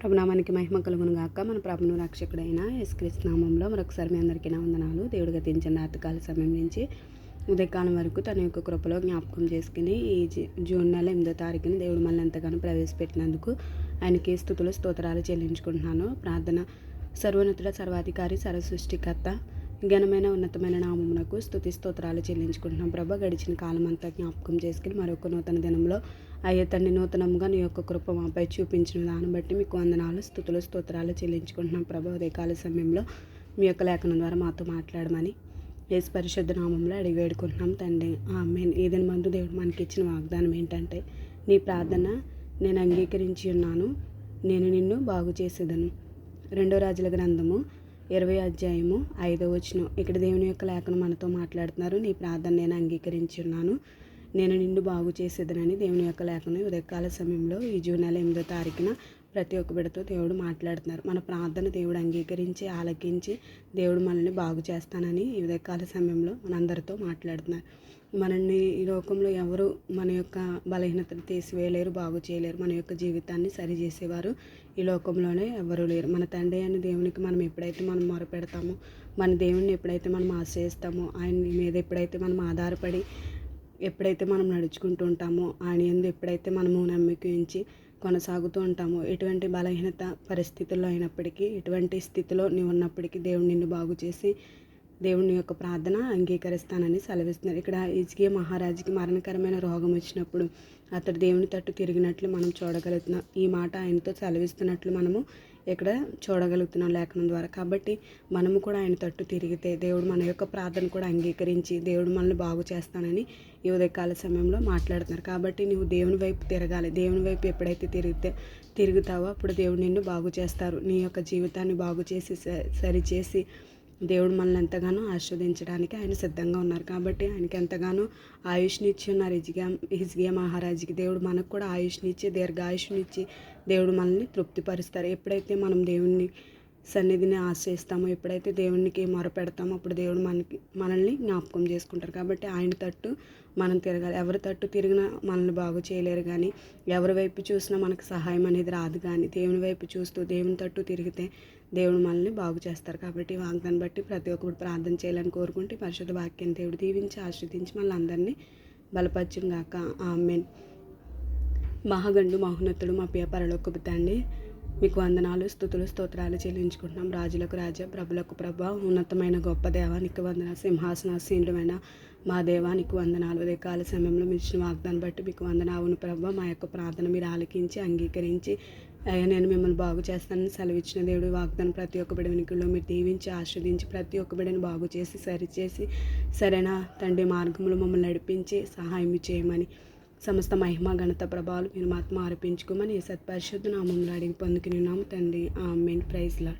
ప్రభునామానికి మహిమ కలుగును గాక. మన ప్రభును రక్షకుడైన యేసుక్రీస్తు నామంలో మరొకసారి మీ అందరికీ నా వందనాలు. దేవుడు గతించిన రాతకాల సమయం నుంచి ఉదయకాలం వరకు తన యొక్క కృపలో జ్ఞాపకం చేసుకుని ఈ జీ- జూన్ నెల ఎనిమిదో తారీఖున దేవుడు మళ్ళీ ఎంతగానో ప్రవేశపెట్టినందుకు ఆయనకి స్థుతులు స్తోత్రాలు చెల్లించుకుంటున్నాను. ప్రార్థన సర్వోన్నతుడ సర్వాధికారి సర్వసృష్టికర్త ఘనమైన ఉన్నతమైన నామమునకు స్థుతి స్తోత్రాలు చెల్లించుకుంటున్నాం. ప్రభ గడిచిన కాలం అంతా జ్ఞాపకం చేసుకుని మరొక నూతన దినంలో అయ్యే తండ్రి నూతనంగా నీ యొక్క కృప మాపై చూపించిన దాన్ని బట్టి మీకు వందనాలు స్థుతులు స్తోత్రాలు చెల్లించుకుంటున్నాం. ప్రభ ఉదయకాల సమయంలో మీ యొక్క లేఖనం ద్వారా మాతో మాట్లాడమని యేసు పరిశుద్ధ నామంలో అడిగి వేడుకుంటున్నాం తండ్రి. ఆమె ఏదైనా మందు దేవుడు మనకి ఇచ్చిన వాగ్దానం ఏంటంటే నీ ప్రార్థన నేను అంగీకరించి ఉన్నాను నేను నిన్ను బాగు చేసేదను. రెండో రాజుల గ్రంథము ఇరవై అధ్యాయము ఐదో వచనం. ఇక్కడ దేవుని యొక్క లేఖను మనతో మాట్లాడుతున్నారు. నీ ప్రార్థన నేను అంగీకరించి ఉన్నాను. నేను నిన్ను బాగు చేసేదనని దేవుని యొక్క లేఖను ఉదయకాల సమయంలో ఈ జూన్ నెల ఎనిమిదో తారీఖున ప్రతి ఒక్క బిడతో దేవుడు మాట్లాడుతున్నారు. మన ప్రార్థన దేవుడు అంగీకరించి ఆలకించి దేవుడు మనల్ని బాగు చేస్తానని ఈ ఉదయకాల సమయంలో మనందరితో మాట్లాడుతున్నారు. మనల్ని ఈ లోకంలో ఎవరు మన యొక్క బలహీనతను తీసివేయలేరు బాగు చేయలేరు. మన యొక్క జీవితాన్ని సరిచేసేవారు ఈ లోకంలోనే ఎవరు లేరు. మన తండ్రి అని దేవునికి మనం ఎప్పుడైతే మనం మొరపెడతామో మన దేవుణ్ణి ఎప్పుడైతే మనం ఆశ్రయిస్తామో ఆయన మీద ఎప్పుడైతే మనం ఆధారపడి ఎప్పుడైతే మనం నడుచుకుంటూ ఉంటామో ఆయన ఎందు ఎప్పుడైతే మనము నమ్మిక ఉంచి కొనసాగుతూ ఉంటామో ఎటువంటి బలహీనత పరిస్థితుల్లో అయినప్పటికీ ఎటువంటి స్థితిలో నీవు ఉన్నప్పటికీ దేవుడు నిన్ను బాగు చేసి దేవుని యొక్క ప్రార్థన అంగీకరిస్తానని సెలవిస్తున్నారు. ఇక్కడ ఇజ్గియ మహారాజుకి మరణకరమైన రోగం వచ్చినప్పుడు అతడు దేవుని తట్టు తిరిగినట్లు మనం చూడగలుగుతున్నాం. ఈ మాట ఆయనతో సెలవిస్తున్నట్లు మనము ఇక్కడ చూడగలుగుతున్నాం లేఖనం ద్వారా. కాబట్టి మనము కూడా ఆయన తట్టు తిరిగితే దేవుడు మన యొక్క ప్రార్థన కూడా అంగీకరించి దేవుడు మనల్ని బాగు చేస్తానని ఈ ఉదయకాల సమయంలో మాట్లాడుతున్నారు. కాబట్టి నువ్వు దేవుని వైపు తిరగాలి. దేవుని వైపు ఎప్పుడైతే తిరిగితే తిరుగుతావో అప్పుడు దేవుడు నిన్ను బాగు చేస్తారు. నీ యొక్క జీవితాన్ని బాగు చేసి స- సరిచేసి దేవుడు మనల్ని ఎంతగానో ఆస్వాదించడానికి ఆయన సిద్ధంగా ఉన్నారు కాబట్టి ఆయనకి ఎంతగానో ఆయుష్నిచ్చి ఉన్నారు. హిజ్గియా హిజ్గియా మహారాజుకి దేవుడు మనకు కూడా ఆయుష్నిచ్చి దీర్ఘ ఆయుష్నిచ్చి దేవుడు మనల్ని తృప్తిపరుస్తారు. ఎప్పుడైతే మనం దేవుణ్ణి సన్నిధిని ఆశ్రయిస్తామో ఎప్పుడైతే దేవునికి మొరపెడతామో అప్పుడు దేవుడు మనకి మనల్ని జ్ఞాపకం చేసుకుంటారు. కాబట్టి ఆయన తట్టు మనం తిరగాలి. ఎవరి తట్టు తిరిగినా మనల్ని బాగు చేయలేరు కానీ ఎవరి వైపు చూసినా మనకు సహాయం అనేది రాదు కానీ దేవుని వైపు చూస్తూ దేవుని తట్టు తిరిగితే దేవుడు మనల్ని బాగు చేస్తారు. కాబట్టి వాగ్దాన్ని బట్టి ప్రతి ఒక్కరు ప్రార్థన చేయాలని కోరుకుంటే పరిశుద్ధ వాక్యం దేవుడు దీవించి ఆశ్రదించి మళ్ళీ అందరినీ బలపరచును గాక. ఆమెన్. మహాగండు మహోన్నతుడు మా పియ పరలోకపు తండ్రి మీకు వందనాలు స్థుతులు స్తోత్రాలు చెల్లించుకుంటున్నాం. రాజులకు రాజా ప్రభులకు ప్రభ ఉన్నతమైన గొప్ప దేవానికి వందన సింహాసనాసీనుడమైన మా దేవానికి వందనాలు. ఉదయ కాల సమయంలో మీరు ఇచ్చిన వాగ్దాన్ని బట్టి మీకు వందనావును ప్రభ మా యొక్క ప్రార్థన మీరు ఆలకించి అంగీకరించి అయ్యా నేను మిమ్మల్ని బాగు చేస్తానని సెలవిచ్చిన దేవుడు వాగ్దానం ప్రతి ఒక్క బిడ వెనుకల్లో మీరు దీవించి ఆస్వాదించి ప్రతి ఒక్క బిడని బాగు చేసి సరిచేసి సరైన తండ్రి మార్గంలో మమ్మల్ని నడిపించి సహాయం చేయమని సమస్త మహిమ ఘనత ప్రభావాలు మీరు మాత్రం అర్పించుకోమని సత్పరిశుద్ధ నామంలో అడిగి పొందుకుని ఉన్నాము తండ్రి. ఆ మెయిన్ ప్రైజ్లా